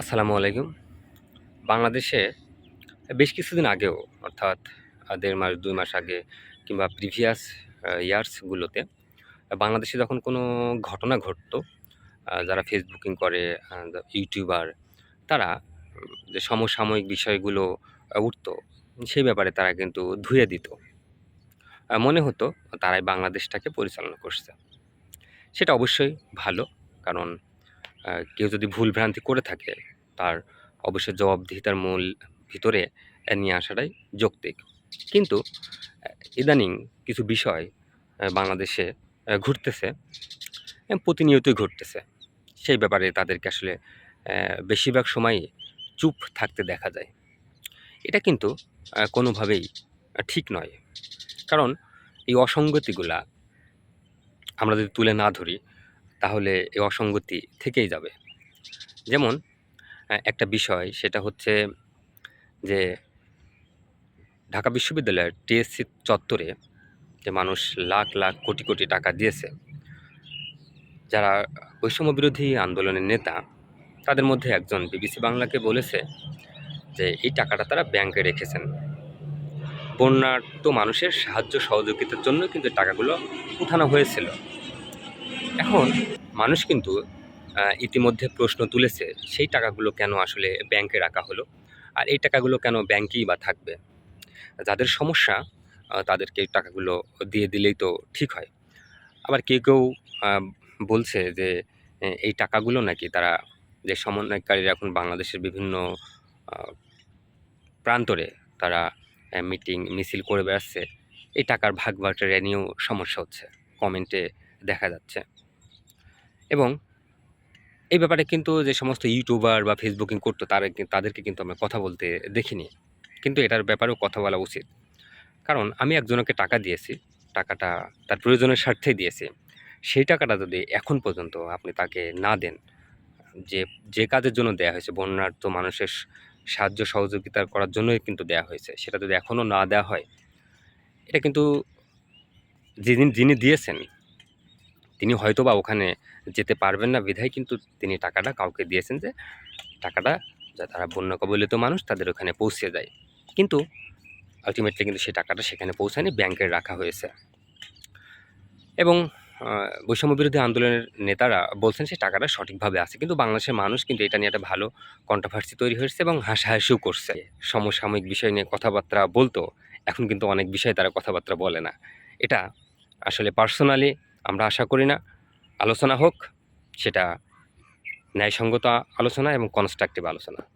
আসসালামু আলাইকুম। বাংলাদেশে বেশ কিছুদিন আগেও, অর্থাৎ দেড় মাস, দুই মাস আগে কিংবা প্রিভিয়াস ইয়ার্সগুলোতে বাংলাদেশে যখন কোনো ঘটনা ঘটতো যারা ফেসবুকিং করে ইউটিউবার তারা যে সমসাময়িক বিষয়গুলো উঠতো সেই ব্যাপারে তারা কিন্তু ধুয়ে দিত। মনে হতো তারাই বাংলাদেশটাকে পরিচালনা করছে। সেটা অবশ্যই ভালো, কারণ কেউ যদি ভুল ভ্রান্তি করে থাকে, তার অবশ্যই জবাবদিহিতার মূল ভিতরে নিয়ে আসাটাই যৌক্তিক। কিন্তু ইদানিং কিছু বিষয় বাংলাদেশে ঘুরতেছে প্রতিনিয়তই ঘটতেছে সেই ব্যাপারে তাদেরকে আসলে বেশিরভাগ সময়ই চুপ থাকতে দেখা যায়। এটা কিন্তু কোনোভাবেই ঠিক নয়। কারণ, এই অসঙ্গতিগুলা আমরা যদি তুলে না ধরি তাহলে এই অসঙ্গতি থেকেই যাবে। যেমন একটা বিষয় সেটা হচ্ছে যে ঢাকা বিশ্ববিদ্যালয়ের টিএসসি চত্বরে যে মানুষ লাখ লাখ, কোটি কোটি টাকা দিয়েছে, যারা বৈষম্য বিরোধী আন্দোলনের নেতা, তাদের মধ্যে একজন বিবিসি বাংলাকে বলেছে যে এই টাকাটা তারা ব্যাংকে রেখেছেন। বন্যার্ত মানুষের সাহায্য সহযোগিতার জন্য কিন্তু টাকাগুলো উঠানো হয়েছিল। এখন মানুষ কিন্তু ইতিমধ্যে প্রশ্ন তুলেছে, সেই টাকাগুলো কেন আসলে ব্যাংকে রাখা হলো? আর এই টাকাগুলো কেন ব্যাংকেই বা থাকবে? যাদের সমস্যা তাদেরকে টাকাগুলো দিয়ে দিলেই তো ঠিক হয়। আবার কেউ কেউ বলছে যে এই টাকাগুলো নাকি তারা যে সমন্বয়কারীরা এখন বাংলাদেশের বিভিন্ন প্রান্তরে তারা মিটিং, মিছিল করে বেড়াচ্ছে, এই টাকার ভাগ বাটোয়ারা নিয়েও সমস্যা হচ্ছে, কমেন্টে দেখা যাচ্ছে। এবং এই ব্যাপারে কিন্তু যে সমস্ত ইউটিউবার বা ফেসবুকিং করতো, তারা তাদেরকে কিন্তু আমরা কথা বলতে দেখিনি। কিন্তু এটার ব্যাপারেও কথা বলা উচিত। কারণ আমি একজনকে টাকা দিয়েছি, টাকাটা তার প্রয়োজনের স্বার্থে দিয়েছি। সেই টাকাটা যদি এখন পর্যন্ত আপনি তাকে না দেন, যে যে কাজের জন্য দেয়া হয়েছে, বন্যার্থ মানুষের সাহায্য সহযোগিতা করার জন্যই কিন্তু দেয়া হয়েছে, সেটা যদি এখনও না দেওয়া হয়, এটা কিন্তু যিনি যিনি দিয়েছেন তিনি হয়তো বা ওখানে যেতে পারবেন না বিধায়, কিন্তু তিনি টাকাটা কাউকে দিয়েছেন যে টাকাটা যা তারা বন্যা কবলিত মানুষ তাদের ওখানে পৌঁছে যায় কিন্তু আলটিমেটলি কিন্তু সেই টাকাটা সেখানে পৌঁছায়নি, ব্যাংকে রাখা হয়েছে। এবং বৈষম্য বিরোধী আন্দোলনের নেতারা বলছেন সেই টাকাটা সঠিকভাবে আছে, কিন্তু বাংলাদেশের মানুষ কিন্তু এটা নিয়ে একটা ভালো কন্ট্রোভার্সি তৈরি হয়েছে এবং হাসাহাসিও করছে। সমসাময়িক বিষয় নিয়ে কথাবার্তা বলতো, এখন কিন্তু অনেক বিষয়ে তারা কথাবার্তা বলে না। এটা আসলে পার্সোনালি আমরা আশা করি না। আলোচনা হোক সেটা ন্যায়সঙ্গত আলোচনা এবং কনস্ট্রাকটিভ আলোচনা।